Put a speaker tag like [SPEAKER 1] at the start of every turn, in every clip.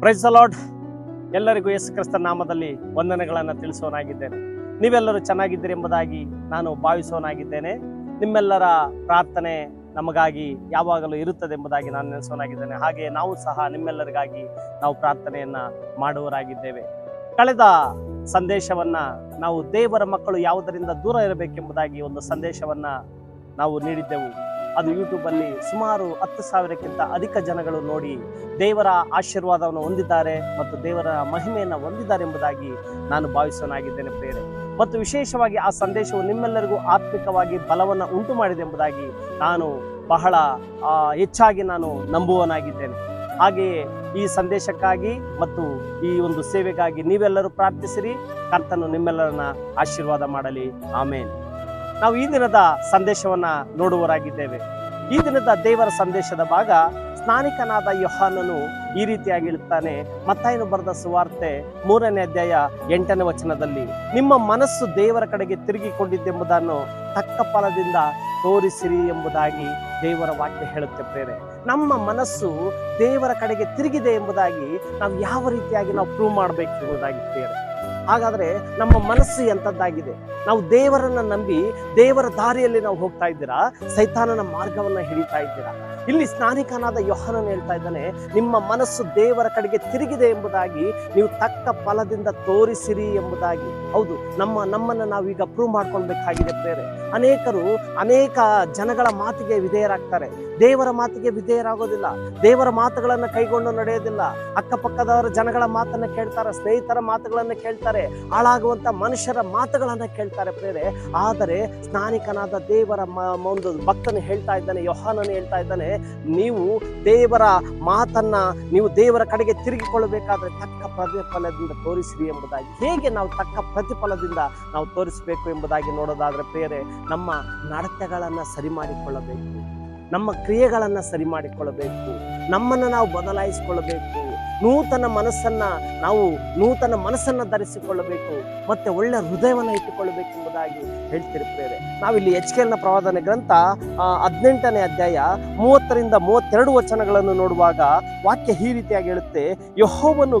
[SPEAKER 1] Price ಅಲಾಡ್ ಎಲ್ಲರಿಗೂ ಯೇಸು ಕ್ರಿಸ್ತ ನಾಮದಲ್ಲಿ ವಂದನೆಗಳನ್ನು ತಿಳಿಸೋನಾಗಿದ್ದೇನೆ ನೀವೆಲ್ಲರೂ ಚೆನ್ನಾಗಿದ್ದೀರಿ ಎಂಬುದಾಗಿ ನಾನು ಭಾವಿಸೋನಾಗಿದ್ದೇನೆ ನಿಮ್ಮೆಲ್ಲರ ಪ್ರಾರ್ಥನೆ ನಮಗಾಗಿ ಯಾವಾಗಲೂ ಇರುತ್ತದೆ ಎಂಬುದಾಗಿ ನಾನು ನೆನೆಸೋನಾಗಿದ್ದೇನೆ ಹಾಗೆ ನಾವು ಸಹ ನಿಮ್ಮೆಲ್ಲರಿಗಾಗಿ ನಾವು ಪ್ರಾರ್ಥನೆಯನ್ನು ಮಾಡುವರಾಗಿದ್ದೇವೆ ಕಳೆದ ಸಂದೇಶವನ್ನ ನಾವು ದೇವರ ಮಕ್ಕಳು ಯಾವುದರಿಂದ ದೂರ ಇರಬೇಕೆಂಬುದಾಗಿ ಒಂದು ಸಂದೇಶವನ್ನ ನಾವು ನೀಡಿದ್ದೆವು. ಅದು ಯೂಟ್ಯೂಬಲ್ಲಿ ಸುಮಾರು ಹತ್ತು ಸಾವಿರಕ್ಕಿಂತ ಅಧಿಕ ಜನಗಳು ನೋಡಿ ದೇವರ ಆಶೀರ್ವಾದವನ್ನು ಹೊಂದಿದ್ದಾರೆ ಮತ್ತು ದೇವರ ಮಹಿಮೆಯನ್ನು ಹೊಂದಿದ್ದಾರೆ ಎಂಬುದಾಗಿ ನಾನು ಭಾವಿಸೋನಾಗಿದ್ದೇನೆ ಪ್ರೇರೆ ಮತ್ತು ವಿಶೇಷವಾಗಿ ಆ ಸಂದೇಶವು ನಿಮ್ಮೆಲ್ಲರಿಗೂ ಆತ್ಮಿಕವಾಗಿ ಬಲವನ್ನು ಉಂಟು ಮಾಡಿದೆ ಎಂಬುದಾಗಿ ನಾನು ಬಹಳ ಹೆಚ್ಚಾಗಿ ನಾನು ನಂಬುವನಾಗಿದ್ದೇನೆ ಹಾಗೆಯೇ ಈ ಸಂದೇಶಕ್ಕಾಗಿ ಮತ್ತು ಈ ಒಂದು ಸೇವೆಗಾಗಿ ನೀವೆಲ್ಲರೂ ಪ್ರಾರ್ಥಿಸಿರಿ. ಕರ್ತನು ನಿಮ್ಮೆಲ್ಲರನ್ನ ಆಶೀರ್ವಾದ ಮಾಡಲಿ. ಆಮೇನ್. ನಾವು ಈ ದಿನದ ಸಂದೇಶವನ್ನ ನೋಡುವರಾಗಿದ್ದೇವೆ ಈ ದಿನದ ದೇವರ ಸಂದೇಶದ ಭಾಗ ಸ್ನಾನಿಕನಾದ ಯೋಹಾನನು ಈ ರೀತಿಯಾಗಿ ಹೇಳುತ್ತಾನೆ. ಮತ್ತಾಯನು ಬರೆದ ಸುವಾರ್ತೆ ಮೂರನೇ ಅಧ್ಯಾಯ ಎಂಟನೇ ವಚನದಲ್ಲಿ, ನಿಮ್ಮ ಮನಸ್ಸು ದೇವರ ಕಡೆಗೆ ತಿರುಗಿಕೊಂಡಿದ್ದೆಂಬುದನ್ನು ತಕ್ಕ ಫಲದಿಂದ ತೋರಿಸಿರಿ ಎಂಬುದಾಗಿ ದೇವರ ವಾಕ್ಯ ಹೇಳುತ್ತೆ ಪ್ರೇರೆ. ನಮ್ಮ ಮನಸ್ಸು ದೇವರ ಕಡೆಗೆ ತಿರುಗಿದೆ ಎಂಬುದಾಗಿ ನಾವು ಯಾವ ರೀತಿಯಾಗಿ ನಾವು ಪ್ರೂವ್ ಮಾಡಬೇಕು ಪ್ರೇರೆ. ಹಾಗಾದ್ರೆ ನಮ್ಮ ಮನಸ್ಸು ಎಂಥದ್ದಾಗಿದೆ? ನಾವು ದೇವರನ್ನ ನಂಬಿ ದೇವರ ದಾರಿಯಲ್ಲಿ ನಾವು ಹೋಗ್ತಾ ಇದ್ದೀರಾ? ಸೈತಾನನ ಮಾರ್ಗವನ್ನ ಹಿಡಿತಾ ಇದ್ದೀರಾ? ಇಲ್ಲಿ ಸ್ನಾನಿಕನಾದ ಯೋಹನನ್ ಹೇಳ್ತಾ ಇದ್ದಾನೆ, ನಿಮ್ಮ ಮನಸ್ಸು ದೇವರ ಕಡೆಗೆ ತಿರುಗಿದೆ ಎಂಬುದಾಗಿ, ನೀವು ತಕ್ಕ ಫಲದಿಂದ ತೋರಿಸಿರಿ ಎಂಬುದಾಗಿ. ಹೌದು, ನಮ್ಮ, ನಮ್ಮನ್ನ ನಾವೀಗ ಪ್ರೂವ್ ಮಾಡ್ಕೊಳ್ಬೇಕಾಗಿದೆ ಬೇರೆ. ಅನೇಕರು ಅನೇಕ ಜನಗಳ ಮಾತಿಗೆ ವಿಧೇಯರಾಗ್ತಾರೆ. ದೇವರ ಮಾತಿಗೆ ವಿಧೇಯರಾಗೋದಿಲ್ಲ. ದೇವರ ಮಾತುಗಳನ್ನು ಕೈಗೊಂಡು ನಡೆಯೋದಿಲ್ಲ. ಅಕ್ಕಪಕ್ಕದವರ ಜನಗಳ ಮಾತನ್ನ ಕೇಳ್ತಾರೆ, ಸ್ನೇಹಿತರ ಮಾತುಗಳನ್ನು ಕೇಳ್ತಾರೆ ಹಾಳಾಗುವಂಥ ಮನುಷ್ಯರ ಮಾತುಗಳನ್ನು ಕೇಳ್ತಾರೆ ಬೇರೆ. ಆದರೆ ಸ್ನಾನಿಕನಾದ ದೇವರ ಒಂದು ಭಕ್ತನು ಹೇಳ್ತಾ ಇದ್ದಾನೆ, ಯೋಹಾನನು ಹೇಳ್ತಾ ಇದ್ದಾನೆ ನೀವು ದೇವರ ಮಾತನ್ನ ನೀವು ದೇವರ ಕಡೆಗೆ ತಿರುಗಿಕೊಳ್ಳಬೇಕಾದ್ರೆ ತಕ್ಕ ಪ್ರತಿಫಲದಿಂದ ತೋರಿಸಿರಿ ಎಂಬುದಾಗಿ. ಹೇಗೆ ನಾವು ತಕ್ಕ ಪ್ರತಿಫಲದಿಂದ ನಾವು ತೋರಿಸಬೇಕು ಎಂಬುದಾಗಿ ನೋಡೋದಾದ್ರೆ ಪ್ರೇರೆ ನಮ್ಮ ನಡತೆಗಳನ್ನು ಸರಿ ಮಾಡಿಕೊಳ್ಳಬೇಕು. ನಮ್ಮ ಕ್ರಿಯೆಗಳನ್ನು ಸರಿ ಮಾಡಿಕೊಳ್ಳಬೇಕು. ನಮ್ಮನ್ನ ನಾವು ಬದಲಾಯಿಸಿಕೊಳ್ಳಬೇಕು. ನೂತನ ಮನಸ್ಸನ್ನ ನಾವು ನೂತನ ಮನಸ್ಸನ್ನ ಧರಿಸಿಕೊಳ್ಳಬೇಕು, ಮತ್ತೆ ಒಳ್ಳೆ ಹೃದಯವನ್ನು ಇಟ್ಟುಕೊಳ್ಳಬೇಕು ಎಂಬುದಾಗಿ ಹೇಳ್ತಿರುತ್ತೇವೆ. ನಾವಿಲ್ಲಿ ಎಚ್ ಕೆ ಪ್ರವಾದನೆ ಗ್ರಂಥ ಹದಿನೆಂಟನೇ ಅಧ್ಯಾಯ, ಮೂವತ್ತರಿಂದ ಮೂವತ್ತೆರಡು ವಚನಗಳನ್ನು ನೋಡುವಾಗ ವಾಕ್ಯ ಈ ರೀತಿಯಾಗಿ ಹೇಳುತ್ತೆ, ಯಹೋವನು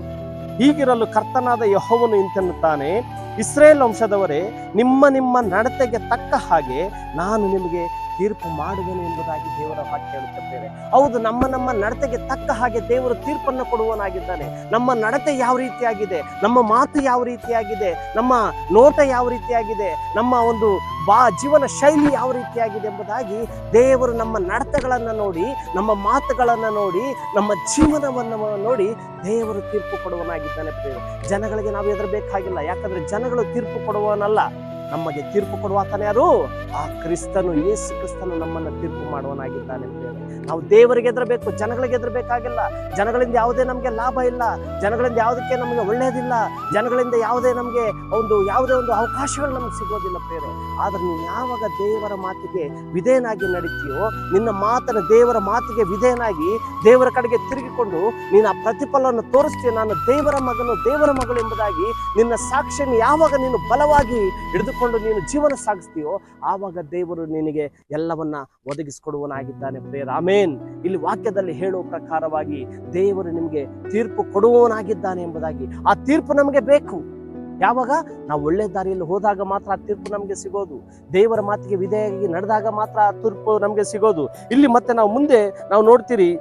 [SPEAKER 1] ಹೀಗಿರಲು ಕರ್ತನಾದ ಯಹೋವನು ಇಂತೆನ್ನುತ್ತಾನೆ, ಇಸ್ರೇಲ್ ವಂಶದವರೇ, ನಿಮ್ಮ ನಿಮ್ಮ ನಡತೆಗೆ ತಕ್ಕ ಹಾಗೆ ನಾನು ನಿಮಗೆ ತೀರ್ಪು ಮಾಡುವೆನು ಎಂಬುದಾಗಿ ದೇವರ ವಾಕ್ಯ ಹೇಳುತ್ತಿದ್ದೇವೆ. ಹೌದು, ನಮ್ಮ ನಮ್ಮ ನಡತೆಗೆ ತಕ್ಕ ಹಾಗೆ ದೇವರು ತೀರ್ಪನ್ನು ಕೊಡುವನಾಗಿದ್ದಾನೆ ನಮ್ಮ ನಡತೆ ಯಾವ ರೀತಿಯಾಗಿದೆ? ನಮ್ಮ ಮಾತು ಯಾವ ರೀತಿಯಾಗಿದೆ? ನಮ್ಮ ನೋಟ ಯಾವ ರೀತಿಯಾಗಿದೆ? ನಮ್ಮ ಒಂದು ಬಾ ಜೀವನ ಶೈಲಿ ಯಾವ ರೀತಿಯಾಗಿದೆ ಎಂಬುದಾಗಿ ದೇವರು ನಮ್ಮ ನಡತೆಗಳನ್ನು ನೋಡಿ, ನಮ್ಮ ಮಾತುಗಳನ್ನು ನೋಡಿ, ನಮ್ಮ ಜೀವನವನ್ನು ನೋಡಿ ದೇವರು ತೀರ್ಪು ಕೊಡುವನಾಗಿದ್ದಾನೆ. ಜನಗಳಿಗೆ ನಾವು ಹೆದರಬೇಕಾಗಿಲ್ಲ ಯಾಕಂದರೆ ಜನಗಳು ತೀರ್ಪು ಕೊಡುವನಲ್ಲ ನಮಗೆ ತೀರ್ಪು ಕೊಡುವಾತನ ಯಾರು ಆ ಕ್ರಿಸ್ತನು, ಯೇಸು ಕ್ರಿಸ್ತನು ನಮ್ಮನ್ನು ತೀರ್ಪು ಮಾಡುವನಾಗಿದ್ದಾನೆ. ನಾವು ದೇವರಿಗೆ ಎದರಬೇಕು ಜನಗಳಿಗೆ ಎದರಬೇಕಾಗಿಲ್ಲ ಜನಗಳಿಂದ ಯಾವುದೇ ನಮಗೆ ಲಾಭ ಇಲ್ಲ. ಜನಗಳಿಂದ ಯಾವುದಕ್ಕೆ ನಮಗೆ ಒಳ್ಳೆಯದಿಲ್ಲ ಜನಗಳಿಂದ ಯಾವುದೇ ನಮಗೆ ಒಂದು, ಯಾವುದೇ ಒಂದು ಅವಕಾಶಗಳು ನಮಗೆ ಸಿಗೋದಿಲ್ಲ ಪ್ರೇರೆ ಆದರೆ ನೀನು ಯಾವಾಗ ದೇವರ ಮಾತಿಗೆ ವಿಧೇಯನಾಗಿ ನಡೀತೀಯೋ, ನಿನ್ನ ಮಾತನ್ನು ದೇವರ ಮಾತಿಗೆ ವಿಧೇಯನಾಗಿ ದೇವರ ಕಡೆಗೆ ತಿರುಗಿಕೊಂಡು ನೀನು ಆ ಪ್ರತಿಫಲವನ್ನು ತೋರಿಸ್ತೀಯ, ನಾನು ದೇವರ ಮಗನು ದೇವರ ಮಗಳು ಎಂಬುದಾಗಿ ನಿನ್ನ ಸಾಕ್ಷಿಯನ್ನು ಯಾವಾಗ ನೀನು ಬಲವಾಗಿ ಹಿಡಿದುಕೊಂಡು ನೀನು ಜೀವನ ಸಾಗಿಸ್ತೀಯೋ, ಆವಾಗ ದೇವರು ನಿನಗೆ ಎಲ್ಲವನ್ನ ಒದಗಿಸಿಕೊಡುವನಾಗಿದ್ದಾನೆ ಪ್ರೇರ ಆಮೇನ್. ಇಲ್ಲಿ ವಾಕ್ಯದಲ್ಲಿ ಹೇಳುವ ಪ್ರಕಾರವಾಗಿ ದೇವರು ನಿಮಗೆ ತೀರ್ಪು ಕೊಡುವವನಾಗಿದ್ದಾನೆ ಎಂಬುದಾಗಿ. ಆ ತೀರ್ಪು ನಮಗೆ ಬೇಕು. ಯಾವಾಗ? ನಾವು ಒಳ್ಳೆ ದಾರಿಯಲ್ಲಿ ಹೋದಾಗ ಮಾತ್ರ ಆ ತೀರ್ಪು ನಮಗೆ ಸಿಗೋದು. ದೇವರ ಮಾತಿಗೆ ವಿಧೇಯಾಗಿ ನಡೆದಾಗ ಮಾತ್ರ ಆ ತೀರ್ಪು ನಮಗೆ ಸಿಗೋದು. ಇಲ್ಲಿ ಮತ್ತೆ ನಾವು ಮುಂದೆ ನಾವು ನೋಡ್ತೀರಿ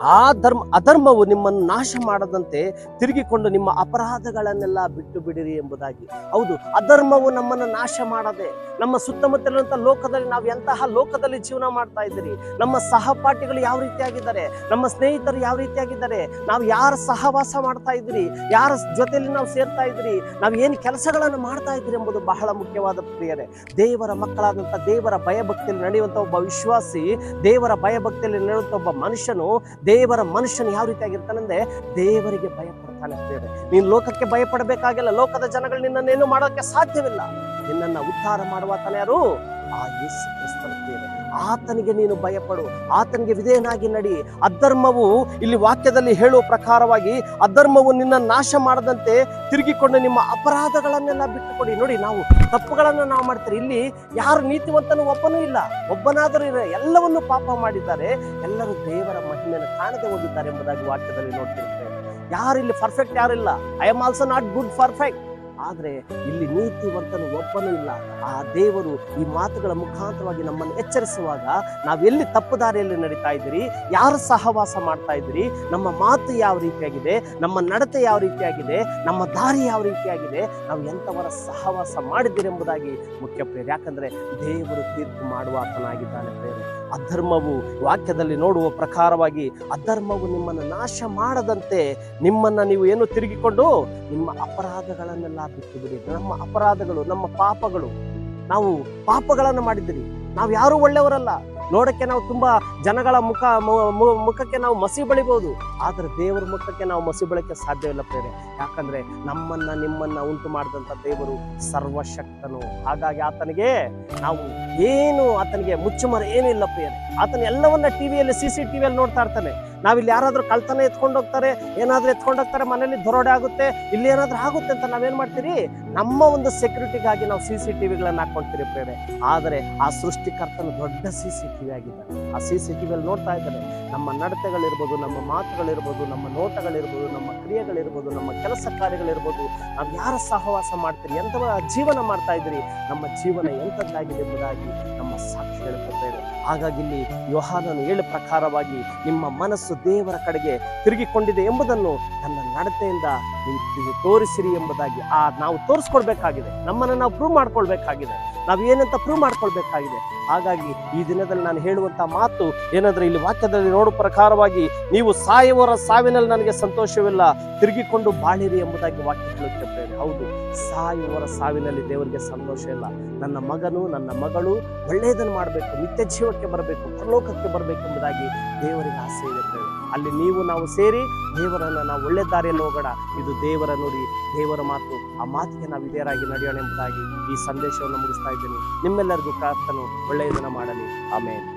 [SPEAKER 1] ಆ ಧರ್ಮ, ಅಧರ್ಮವು ನಿಮ್ಮನ್ನು ನಾಶ ಮಾಡದಂತೆ ತಿರುಗಿಕೊಂಡು ನಿಮ್ಮ ಅಪರಾಧಗಳನ್ನೆಲ್ಲ ಬಿಟ್ಟು ಬಿಡಿರಿ ಎಂಬುದಾಗಿ. ಹೌದು, ಅಧರ್ಮವು ನಮ್ಮನ್ನು ನಾಶ ಮಾಡದೆ, ನಮ್ಮ ಸುತ್ತಮುತ್ತಲಿರುವಂಥ ಲೋಕದಲ್ಲಿ ನಾವು ಎಂತಹ ಲೋಕದಲ್ಲಿ ಜೀವನ ಮಾಡ್ತಾ ಇದ್ದೀರಿ, ನಮ್ಮ ಸಹಪಾಠಿಗಳು ಯಾವ ರೀತಿಯಾಗಿದ್ದಾರೆ, ನಮ್ಮ ಸ್ನೇಹಿತರು ಯಾವ ರೀತಿಯಾಗಿದ್ದಾರೆ, ನಾವು ಯಾರ ಸಹವಾಸ ಮಾಡ್ತಾ ಇದ್ದೀರಿ, ಯಾರ ಜೊತೆಯಲ್ಲಿ ನಾವು ಸೇರ್ತಾ ಇದ್ದೀರಿ, ನಾವು ಏನು ಕೆಲಸಗಳನ್ನು ಮಾಡ್ತಾ ಇದ್ದೀರಿ ಎಂಬುದು ಬಹಳ ಮುಖ್ಯವಾದ ಪ್ರಿಯರೇ ದೇವರ ಮಕ್ಕಳಾದಂಥ ದೇವರ ಭಯಭಕ್ತಿಯಲ್ಲಿ ನಡೆಯುವಂಥ ಒಬ್ಬ ವಿಶ್ವಾಸಿ, ದೇವರ ಭಯಭಕ್ತಿಯಲ್ಲಿ ನಡೆಯುವಂಥ ಒಬ್ಬ ಮನುಷ್ಯನು ದೇವರ ಮನುಷ್ಯನ ಯಾವ ರೀತಿಯಾಗಿರ್ತಾನಂದ್ರೆ ದೇವರಿಗೆ ಭಯಪಡ್ತಾನೆ ದೇವರು ನೀನು ಲೋಕಕ್ಕೆ ಭಯಪಡಬೇಕಾಗಿಲ್ಲ, ಲೋಕದ ಜನಗಳು ನಿನ್ನನ್ನೇನು ಮಾಡೋಕ್ಕೆ ಸಾಧ್ಯವಿಲ್ಲ. ನಿನ್ನನ್ನು ಉದ್ಧಾರ ಮಾಡುವ ಯಾರು? ಆ ಯೇಸು ಕ್ರಿಸ್ತನ ಆತನಿಗೆ ನೀನು ಭಯಪಡು. ಆತನಿಗೆ ವಿಧೇಯನಾಗಿ ನಡಿ. ಅಧರ್ಮವು ಇಲ್ಲಿ ವಾಕ್ಯದಲ್ಲಿ ಹೇಳುವ ಪ್ರಕಾರವಾಗಿ ಅಧರ್ಮವು ನಿನ್ನ ನಾಶ ಮಾಡದಂತೆ ತಿರುಗಿಕೊಂಡು ನಿಮ್ಮ ಅಪರಾಧಗಳನ್ನೆಲ್ಲ ಬಿಟ್ಟುಕೊಡಿ. ನೋಡಿ, ನಾವು ತಪ್ಪುಗಳನ್ನು ನಾವು ಮಾಡ್ತೀರಿ. ಇಲ್ಲಿ ಯಾರು ನೀತಿವಂತನು ಒಬ್ಬನೂ ಇಲ್ಲ. ಒಬ್ಬನಾದರೂ ಇರ ಎಲ್ಲವನ್ನು ಪಾಪ ಮಾಡಿದ್ದಾರೆ. ಎಲ್ಲರೂ ದೇವರ ಮಹಿಮೆಯನ್ನು ಕಾಣದೆ ಹೋಗಿದ್ದಾರೆ ಎಂಬುದಾಗಿ ವಾಕ್ಯದಲ್ಲಿ ನೋಡ್ತಿರ್ತೇವೆ ಯಾರು ಇಲ್ಲಿ ಪರ್ಫೆಕ್ಟ್ ಯಾರಿಲ್ಲ I am also not good perfect ಆದ್ರೆ ಇಲ್ಲಿ ನೀತಿವಂತನು ಒಬ್ಬನೂ ಇಲ್ಲ. ಆ ದೇವರು ಈ ಮಾತುಗಳ ಮುಖಾಂತರವಾಗಿ ನಮ್ಮನ್ನು ಎಚ್ಚರಿಸುವಾಗ ನಾವೆಲ್ಲಿ ತಪ್ಪು ದಾರಿಯಲ್ಲಿ ನಡೀತಾ ಇದ್ದೀರಿ, ಯಾರು ಸಹವಾಸ ಮಾಡ್ತಾ ಇದ್ದೀರಿ, ನಮ್ಮ ಮಾತು ಯಾವ ರೀತಿಯಾಗಿದೆ, ನಮ್ಮ ನಡತೆ ಯಾವ ರೀತಿಯಾಗಿದೆ, ನಮ್ಮ ದಾರಿ ಯಾವ ರೀತಿಯಾಗಿದೆ, ನಾವು ಎಂಥವರ ಸಹವಾಸ ಮಾಡಿದ್ದೀರಿ ಎಂಬುದಾಗಿ ಮುಖ್ಯ ಪ್ರೇರಿ. ಯಾಕಂದ್ರೆ ದೇವರು ತೀರ್ಪು ಮಾಡುವ ಆತನಾಗಿದ್ದಾನೆ ಪ್ರೇರೆ. ಅಧರ್ಮವು ವಾಕ್ಯದಲ್ಲಿ ನೋಡುವ ಪ್ರಕಾರವಾಗಿ ಅಧರ್ಮವು ನಿಮ್ಮನ್ನು ನಾಶ ಮಾಡದಂತೆ ನಿಮ್ಮನ್ನ ನೀವು ಏನು ತಿರುಗಿಕೊಂಡು ನಿಮ್ಮ ಅಪರಾಧಗಳನ್ನೆಲ್ಲ ಬಿಟ್ಟು ಬಿಡಿ. ನಮ್ಮ ಅಪರಾಧಗಳು, ನಮ್ಮ ಪಾಪಗಳು. ನಾವು ಪಾಪಗಳನ್ನು ಮಾಡಿದ್ರಿ ನಾವು ಯಾರು ಒಳ್ಳೆಯವರಲ್ಲ. ನೋಡಕ್ಕೆ ನಾವು ತುಂಬಾ ಜನಗಳ ಮುಖ ಮುಖಕ್ಕೆ ನಾವು ಮಸಿ ಬಳಿಬಹುದು. ಆದರೆ ದೇವರ ಮುಖಕ್ಕೆ ನಾವು ಮಸಿ ಬಳಿಕೆ ಸಾಧ್ಯವಿಲ್ಲ ಪ್ರೇರೆ ಯಾಕಂದ್ರೆ ನಮ್ಮನ್ನ, ನಿಮ್ಮನ್ನ ಉಂಟು ಮಾಡಿದಂತ ದೇವರು ಸರ್ವಶಕ್ತನು. ಹಾಗಾಗಿ ಆತನಿಗೆ ನಾವು ಏನು, ಆತನಿಗೆ ಮುಚ್ಚುಮರ ಏನು ಇಲ್ಲ ಪ್ರೇರೆ ಆತನ ಎಲ್ಲವನ್ನ ಟಿವಿಯಲ್ಲಿ ಸಿ ಸಿ ಟಿವಿಯಲ್ಲಿ ನೋಡ್ತಾ ಇರ್ತಾನೆ. ನಾವಿಲ್ಲಿ ಯಾರಾದರೂ ಕಳ್ತನ ಎತ್ಕೊಂಡು ಹೋಗ್ತಾರೆ, ಏನಾದರೂ ಎತ್ಕೊಂಡು ಹೋಗ್ತಾರೆ ಮನೇಲಿ ದರೋಡೆ ಆಗುತ್ತೆ, ಇಲ್ಲಿ ಏನಾದರೂ ಆಗುತ್ತೆ ಅಂತ ನಾವೇನು ಮಾಡ್ತೀರಿ? ನಮ್ಮ ಒಂದು ಸೆಕ್ಯೂರಿಟಿಗಾಗಿ ನಾವು ಸಿ ಸಿ ಟಿ ವಿಗಳನ್ನು ಹಾಕ್ಕೊಳ್ತೀರಿ ಪ್ರೇರೆ. ಆದರೆ ಆ ಸೃಷ್ಟಿಕರ್ತನ ದೊಡ್ಡ ಸಿ ಸಿ ಟಿ ವಿ ಆಗಿದ್ದಾನೆ. ಆ ಸಿ ಸಿ ಟಿ ವಿಯಲ್ಲಿ ನೋಡ್ತಾ ಇದ್ದಾರೆ. ನಮ್ಮ ನಡತೆಗಳಿರ್ಬೋದು, ನಮ್ಮ ಮಾತುಗಳಿರ್ಬೋದು, ನಮ್ಮ ನೋಟಗಳಿರ್ಬೋದು, ನಮ್ಮ ಕ್ರಿಯೆಗಳಿರ್ಬೋದು, ನಮ್ಮ ಕೆಲಸ ಕಾರ್ಯಗಳಿರ್ಬೋದು, ನಾವು ಯಾರ ಸಹವಾಸ ಮಾಡ್ತೀರಿ? ಎಂಥ ಜೀವನ ಮಾಡ್ತಾ ಇದ್ದೀರಿ? ನಮ್ಮ ಜೀವನ ಎಂಥದ್ದಾಗಿದೆ ಎಂಬುದಾಗಿ ನಮ್ಮ ಸಾಕ್ಷಿ ಹೇಳುತ್ತದೆ ಹಾಗಾಗಿ ಇಲ್ಲಿ ಯೋಹಾನನು ಹೇಳಿ ಪ್ರಕಾರವಾಗಿ ನಿಮ್ಮ ಮನಸ್ಸು ದೇವರ ಕಡೆಗೆ ತಿರುಗಿಕೊಂಡಿದೆ ಎಂಬುದನ್ನು ತನ್ನ ನಡತೆಯಿಂದ ನೀವು ತೋರಿಸಿರಿ ಎಂಬುದಾಗಿ ಆ ನಾವು ತೋರಿಸ್ಕೊಡ್ಬೇಕಾಗಿದೆ ನಮ್ಮನ್ನು ನಾವು ಪ್ರೂವ್ ಮಾಡ್ಕೊಳ್ಬೇಕಾಗಿದೆ. ನಾವು ಏನಂತ ಪ್ರೂವ್ ಮಾಡ್ಕೊಳ್ಬೇಕಾಗಿದೆ. ಹಾಗಾಗಿ ಈ ದಿನದಲ್ಲಿ ನಾನು ಹೇಳುವಂತ ಮಾತು ಏನಂದ್ರೆ ಇಲ್ಲಿ ವಾಕ್ಯದಲ್ಲಿ ನೋಡುವ ಪ್ರಕಾರವಾಗಿ ನೀವು ಸಾಯುವವರ ಸಾವಿನಲ್ಲಿ ನನಗೆ ಸಂತೋಷವಿಲ್ಲ, ತಿರುಗಿಕೊಂಡು ಬಾಳಿರಿ ಎಂಬುದಾಗಿ ವಾಕ್ಯ ಹೇಳುತ್ತೆ ಹೌದು, ಸಾಯುವವರ ಸಾವಿನಲ್ಲಿ ದೇವರಿಗೆ ಸಂತೋಷ ಇಲ್ಲ ನನ್ನ ಮಗನು, ನನ್ನ ಮಗಳು ಒಳ್ಳೆಯದನ್ನು ಮಾಡಬೇಕು, ನಿತ್ಯ ಜೀವಕ್ಕೆ ಬರಬೇಕು, ಪರಲೋಕಕ್ಕೆ ಬರಬೇಕು ಎಂಬುದಾಗಿ ದೇವರಿಗೆ ಆಸೆ ಇರುತ್ತೇವೆ ಅಲ್ಲಿ ನೀವು ನಾವು ಸೇರಿ ದೇವರನ್ನು ನಾವು ಒಳ್ಳೆ ದಾರಿಯಲ್ಲಿ ಹೋಗೋಣ. ಇದು ದೇವರ ನುಡಿ, ದೇವರ ಮಾತು. ಆ ಮಾತಿಗೆ ನಾವು ವಿಧೇಯರಾಗಿ ನಡೆಯೋಣ ಎಂಬುದಾಗಿ ಈ ಸಂದೇಶವನ್ನು ಮುಗಿಸ್ತಾ ಇದ್ದೀನಿ. ನಿಮ್ಮೆಲ್ಲರಿಗೂ ಪ್ರಾರ್ಥನೆ ಒಳ್ಳೆಯದನ್ನು ಮಾಡಲಿ. ಆಮೇಲೆ